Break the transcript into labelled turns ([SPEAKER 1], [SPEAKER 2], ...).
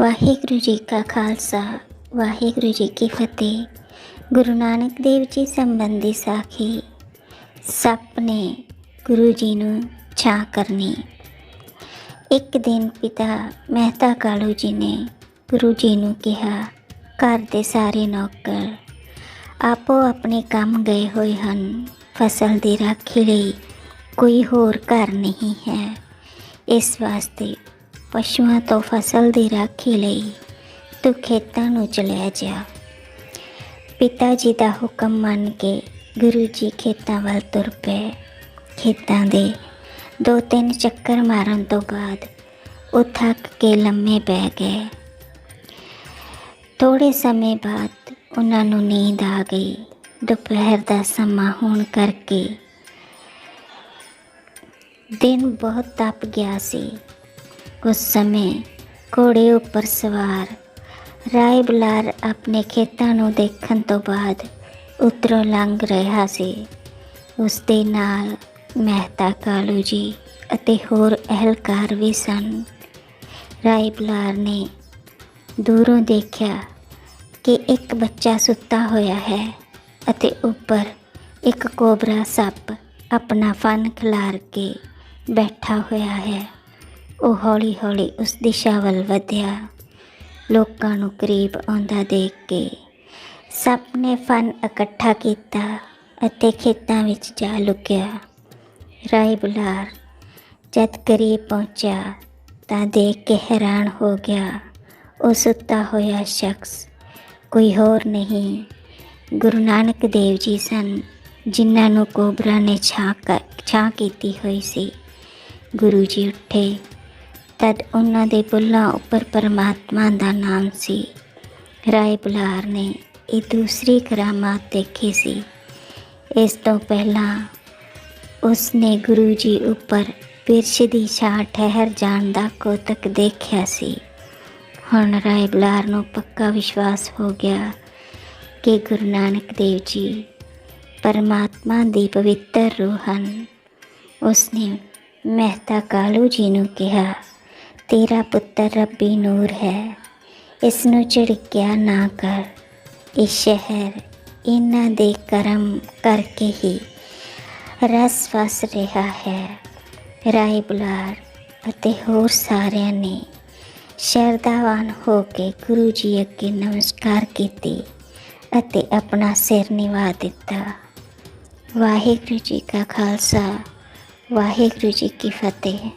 [SPEAKER 1] ਵਾਹਿਗੁਰੂ ਜੀ ਕਾ ਖਾਲਸਾ, ਵਾਹਿਗੁਰੂ ਜੀ ਕੀ ਫਤਿਹ। ਗੁਰੂ ਨਾਨਕ ਦੇਵ ਜੀ ਸੰਬੰਧੀ ਸਾਖੀ, ਸੱਪ ਨੇ ਗੁਰੂ ਜੀ ਨੂੰ ਛਾਂ ਕਰਨੀ। ਇੱਕ ਦਿਨ ਪਿਤਾ ਮਹਿਤਾ ਕਾਲੂ ਜੀ ਨੇ ਗੁਰੂ ਜੀ ਨੂੰ ਕਿਹਾ, ਘਰ ਦੇ ਸਾਰੇ ਨੌਕਰ ਆਪੋ ਆਪਣੇ ਕੰਮ ਗਏ ਹੋਏ ਹਨ। ਫਸਲ ਦੀ ਰਾਖੀ ਲਈ ਕੋਈ ਹੋਰ ਘਰ ਨਹੀਂ ਹੈ। ਇਸ ਵਾਸਤੇ ਪਸ਼ੂਆਂ ਤੋਂ ਫਸਲ ਦੀ ਰਾਖੀ ਲਈ ਤੂੰ ਖੇਤਾਂ ਨੂੰ ਚਲਿਆ ਜਾ। ਪਿਤਾ ਜੀ ਦਾ ਹੁਕਮ ਮੰਨ ਕੇ ਗੁਰੂ ਜੀ ਖੇਤਾਂ ਵੱਲ ਤੁਰ ਪਏ। ਖੇਤਾਂ ਦੇ ਦੋ ਤਿੰਨ ਚੱਕਰ ਮਾਰਨ ਤੋਂ ਬਾਅਦ ਉਹ ਥੱਕ ਕੇ ਲੰਮੇ ਪੈ ਗਏ। ਥੋੜੇ ਸਮੇਂ ਬਾਅਦ ਉਹਨਾਂ ਨੂੰ ਨੀਂਦ ਆ ਗਈ। ਦੁਪਹਿਰ ਦਾ ਸਮਾਂ ਹੋਣ ਕਰਕੇ ਦਿਨ ਬਹੁਤ ਤਪ ਗਿਆ ਸੀ। ਉਸ ਸਮੇਂ ਘੋੜੇ ਉੱਪਰ ਸਵਾਰ ਰਾਏ ਬੁਲਾਰ ਆਪਣੇ ਖੇਤਾਂ ਨੂੰ ਦੇਖਣ ਤੋਂ ਬਾਅਦ ਉਤਰੋਂ ਲੰਘ ਰਿਹਾ ਸੀ ਉਸ ਦੇ ਨਾਲ ਮਹਿਤਾ ਕਾਲੂ ਜੀ ਅਤੇ ਹੋਰ ਅਹਿਲਕਾਰ ਵੀ ਸਨ ਰਾਏ ਬੁਲਾਰ ਨੇ ਦੂਰੋਂ ਦੇਖਿਆ ਕਿ ਇੱਕ ਬੱਚਾ ਸੁੱਤਾ ਹੋਇਆ ਹੈ ਅਤੇ ਉੱਪਰ ਇੱਕ ਕੋਬਰਾ ਸੱਪ ਆਪਣਾ ਫਨ ਖਿਲਾਰ ਕੇ ਬੈਠਾ ਹੋਇਆ ਹੈ ਉਹ ਹੌਲੀ-ਹੌਲੀ ਉਸ ਦਿਸ਼ਾ ਵੱਲ ਵਧਿਆ। ਲੋਕਾਂ ਨੂੰ ਕਰੀਬ ਆਉਂਦਾ ਦੇਖ ਕੇ ਸੱਪ ਨੇ ਫਨ ਇਕੱਠਾ ਕੀਤਾ ਅਤੇ ਖੇਤਾਂ ਵਿੱਚ ਜਾ ਲੁਕਿਆ। ਰਾਈ ਬੁਲਾਰ ਜਦ ਕਰੀਬ ਪਹੁੰਚਿਆ ਤਾਂ ਦੇਖ ਕੇ ਹੈਰਾਨ ਹੋ ਗਿਆ। ਉਹ ਸੁੱਤਾ ਹੋਇਆ ਸ਼ਖਸ ਕੋਈ ਹੋਰ ਨਹੀਂ, ਗੁਰੂ ਨਾਨਕ ਦੇਵ ਜੀ ਸਨ ਜਿਨ੍ਹਾਂ ਨੂੰ ਕੋਬਰਾ ਨੇ ਛਾਂ ਕ- ਛਾਂ ਕੀਤੀ ਹੋਈ ਸੀ। ਗੁਰੂ ਜੀ ਉੱਠੇ ਤਦ ਉਹਨਾਂ ਦੇ ਬੁੱਲਾਂ ਉੱਪਰ ਪਰਮਾਤਮਾ ਦਾ ਨਾਮ ਸੀ। ਰਾਏ ਬੁਲਾਰ ਨੇ ਇਹ ਦੂਸਰੀ ਕਰਾਮਾਤ ਦੇਖੀ ਸੀ। ਇਸ ਤੋਂ ਪਹਿਲਾਂ ਉਸ ਨੇ ਗੁਰੂ ਜੀ ਉੱਪਰ ਪਿਰਸ਼ ਦੀ ਛਾਂ ਠਹਿਰ ਜਾਣ ਦਾ ਕੋਤਕ ਦੇਖਿਆ ਸੀ। ਹੁਣ ਰਾਏ ਬੁਲਾਰ ਨੂੰ ਪੱਕਾ ਵਿਸ਼ਵਾਸ ਹੋ ਗਿਆ ਕਿ ਗੁਰੂ ਨਾਨਕ ਦੇਵ ਜੀ ਪਰਮਾਤਮਾ ਦੀ ਪਵਿੱਤਰ ਰੂਹ ਹਨ। ਉਸਨੇ ਮਹਿਤਾ ਕਾਲੂ ਜੀ ਨੂੰ ਕਿਹਾ ਤੇਰਾ ਪੁੱਤਰ ਰੱਬੀ ਨੂਰ ਹੈ। ਇਸ ਨੂੰ ਝਿੜਕਿਆ ਨਾ ਕਰ। ਇਹ ਸ਼ਹਿਰ ਇਹਨਾਂ ਦੇ ਕਰਮ ਕਰਕੇ ਹੀ ਰਸ ਵਸ ਰਿਹਾ ਹੈ। ਰਾਏ ਬੁਲਾਰ ਅਤੇ ਹੋਰ ਸਾਰਿਆਂ ਨੇ ਸ਼ਰਧਾਵਾਨ ਹੋ ਕੇ ਗੁਰੂ ਜੀ ਅੱਗੇ ਨਮਸਕਾਰ ਕੀਤੀ ਅਤੇ ਆਪਣਾ ਸਿਰ ਨਿਵਾ ਦਿੱਤਾ। ਵਾਹਿਗੁਰੂ ਜੀ ਕਾ ਖਾਲਸਾ, ਵਾਹਿਗੁਰੂ ਜੀ ਕੀ ਫਤਿਹ।